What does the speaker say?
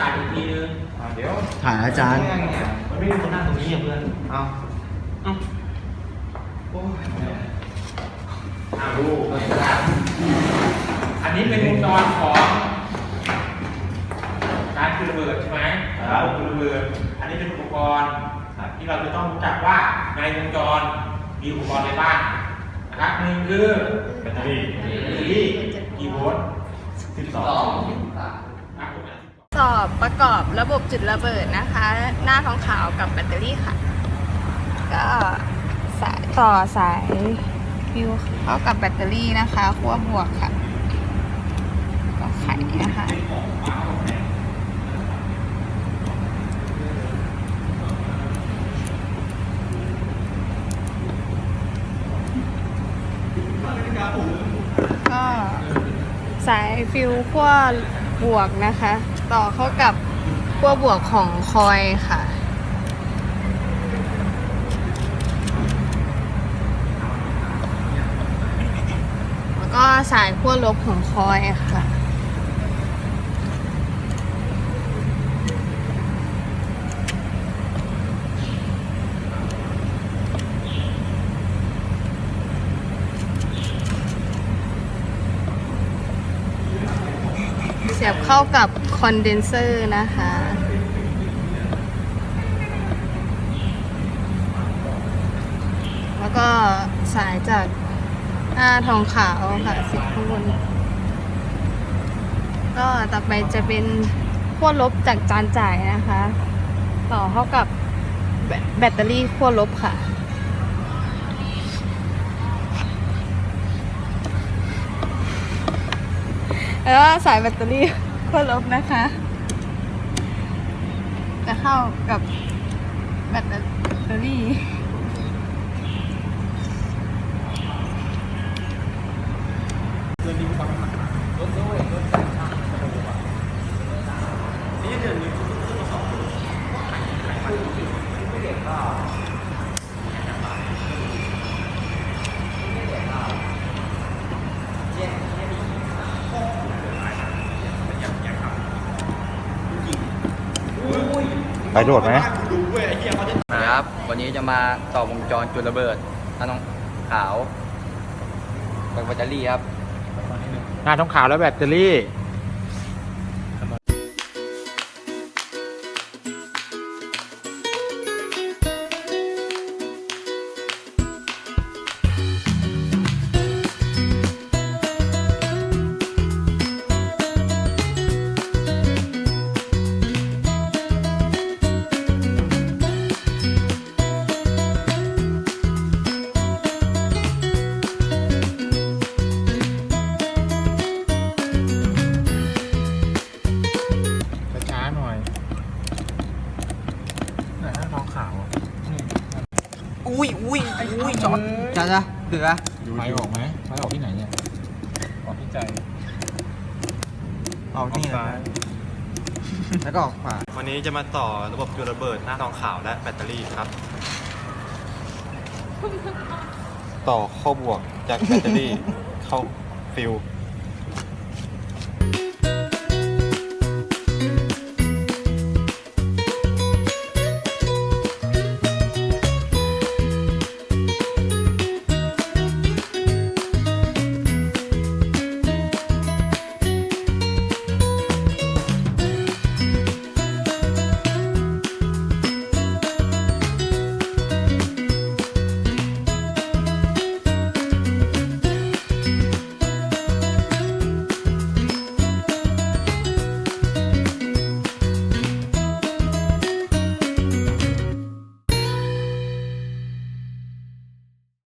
ตัดอีกทีนึงอ่าเดี๋ยวถ่ายอาจารย์มันไม่มีคนนั่งตรงนี้อะเพื่อนเอาเอ้าโอ้ยอ่าดูนะครับอันนี้เป็นวงจรของการคือระเบิดใช่ไหมระบบคือระเบิด อันนี้เป็นอุปกรณ์ที่เราจะต้องรู้จักว่าในวงจรมีอุปกรณ์อะไรบ้างนะครับหนึ่งคือแบตเตอรี่แบตเตอรี่กี่โวลต์สิบสอง อบประกอบระบบจุดระเบิดนะคะ หน้าทองขาวกับแบตเตอรี่ค่ะ ก็สายต่อสายฟิวเข้ากับแบตเตอรี่นะคะขั้วบวกค่ะก็ไขนะคะ ก็ สายฟิวขั้วบวกนะคะ ต่อเข้ากับขั้วบวกของคอยค่ะ แล้วก็สายขั้วลบของคอยค่ะ สียบเข้ากับคอนเดนเซอร์นะคะ แล้วก็สายจากหน้าทองขาวค่ะสิบข้างบน ก็ต่อไปจะเป็นขั้วลบจากจานจ่ายนะคะ ต่อเข้ากับแบตแบตเตอรี่ขั้วลบค่ะ แล้วสายแบตเตอรี่ก็ลบนะคะ จะเข้ากับแบตเตอรี่นี่เดือนนี้ ไปโดดไหมนะครับวันนี้จะมาต่อวงจรจุดระเบิดหน้าน้องขาวกับแบตเตอรี่ครับหน้าท้องขาวแล้วแบตเตอรี่ อุ้ยอุ้ยอุ้ยจอดจ้าจ้าเดือไฟออกไหมไฟออกที่ไหนเนี่ย ออกที่ใจ เอานี่นะแล้วก็ออกขวาวันนี้จะมาต่อระบบจุดระเบิดหน้าทองขาวและแบตเตอรี่ครับ ต่อเข้าบวกจากแบตเตอรี่เข้าฟิว